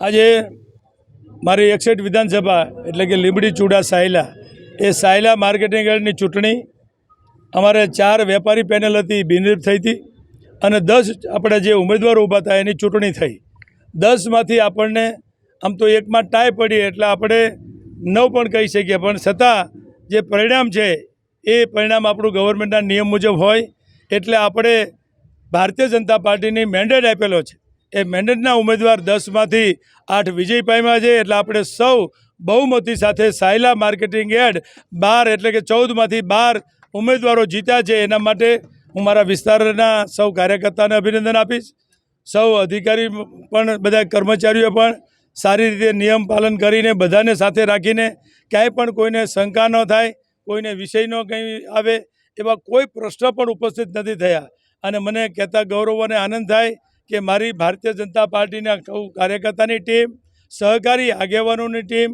આજે મારી એકસઠ વિધાનસભા એટલે કે લીંબડી ચૂડા સાયલા, એ સાયલા માર્કેટિંગ યાર્ડની ચૂંટણી અમારે ચાર વેપારી પેનલ હતી બિનરીફ થઈ હતી અને દસ આપણે જે ઉમેદવારો ઊભા હતા એની ચૂંટણી થઈ. દસમાંથી આપણને આમ તો એકમાં ટાઈ પડી એટલે આપણે નવ પણ કહી શકીએ, પણ છતાં જે પરિણામ છે એ પરિણામ આપણું ગવર્મેન્ટના નિયમ મુજબ હોય એટલે આપણે ભારતીય જનતા પાર્ટીની મેન્ડેટ આપેલો છે. એ મેન્ડેટના ઉમેદવાર દસમાંથી આઠ વિજય પામ્યા છે. એટલે આપણે સૌ બહુમતી સાથે સાયલા માર્કેટિંગ એડ બાર એટલે કે ચૌદમાંથી બાર ઉમેદવારો જીત્યા છે. એના માટે હું મારા વિસ્તારના સૌ કાર્યકર્તાને અભિનંદન આપીશ. સૌ અધિકારી પણ બધા કર્મચારીઓ પણ સારી રીતે નિયમ પાલન કરીને બધાને સાથે રાખીને ક્યાંય પણ કોઈને શંકા ન થાય, કોઈને વિષયનો કંઈ આવે એવા કોઈ પ્રશ્ન પણ ઉપસ્થિત નથી થયા. અને મને કહેતા ગૌરવ અને આનંદ થાય કે મારી ભારતીય જનતા પાર્ટીના કહું કાર્યકર્તાની ટીમ, સહકારી આગેવાનોની ટીમ,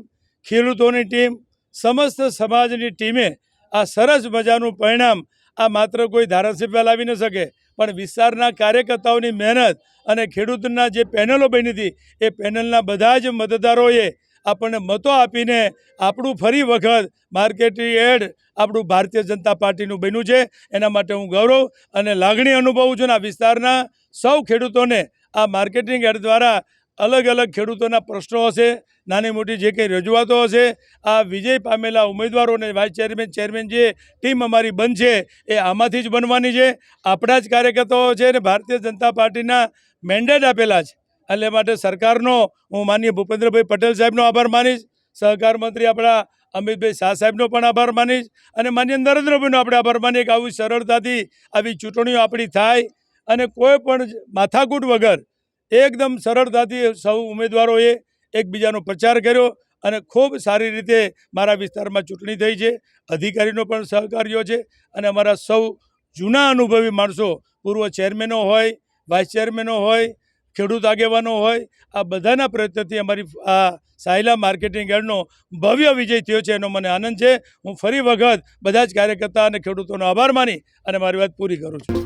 ખેડૂતોની ટીમ, સમસ્ત સમાજની ટીમે આ સરસ મજાનું પરિણામ આ માત્ર કોઈ ધારાસભ્ય લાવી ન શકે, પણ વિસ્તારના કાર્યકર્તાઓની મહેનત અને ખેડૂતના જે પેનલો બની હતી, એ પેનલના બધા જ મતદારોએ આપણને મતો આપીને આપણું ફરી વખત માર્કેટિંગ એડ આપણું ભારતીય જનતા પાર્ટીનું બન્યું છે. એના માટે હું ગૌરવ અને લાગણી અનુભવું છું આ વિસ્તારના સૌ ખેડૂતોને આ માર્કેટિંગ એડ દ્વારા અલગ અલગ ખેડૂતોના પ્રશ્નો હશે, નાની મોટી જે કંઈ રજૂઆતો હશે, આ વિજય પામેલા ઉમેદવારોને વાઇસ ચેરમેન ચેરમેન જે ટીમ અમારી બનશે એ આમાંથી જ બનવાની છે. આપણા જ કાર્યકર્તાઓ છે અને ભારતીય જનતા પાર્ટીના મેન્ડેટ આપેલા છે. એટલે માટે સરકારનો હું માનીય ભૂપેન્દ્રભાઈ પટેલ સાહેબનો આભાર માનીશ. સહકાર મંત્રી આપણા અમિતભાઈ શાહ સાહેબનો પણ આભાર માનીશ. અને માન્ય નરેન્દ્રભાઈનો આપણે આભાર માનીએ કે આવી સરળતાથી આવી ચૂંટણીઓ આપણી થાય. અને કોઈ પણ માથાકૂટ વગર એકદમ સરળતાથી સૌ ઉમેદવારોએ એકબીજાનો પ્રચાર કર્યો અને ખૂબ સારી રીતે મારા વિસ્તારમાં ચૂંટણી થઈ છે, અધિકારીનો પણ સહકાર્યો છે અને અમારા સૌ જૂના અનુભવી માણસો, પૂર્વ ચેરમેનો હોય, વાઇસ ચેરમેનો હોય, ખેડૂત આગેવાનો હોય, આ બધાના પ્રયત્નથી અમારી આ સાયલા માર્કેટિંગ યાર્ડનો ભવ્ય વિજય થયો છે એનો મને આનંદ છે. હું ફરી વખત બધા જ કાર્યકર્તા અને ખેડૂતોનો આભાર માની અને મારી વાત પૂરી કરું છું.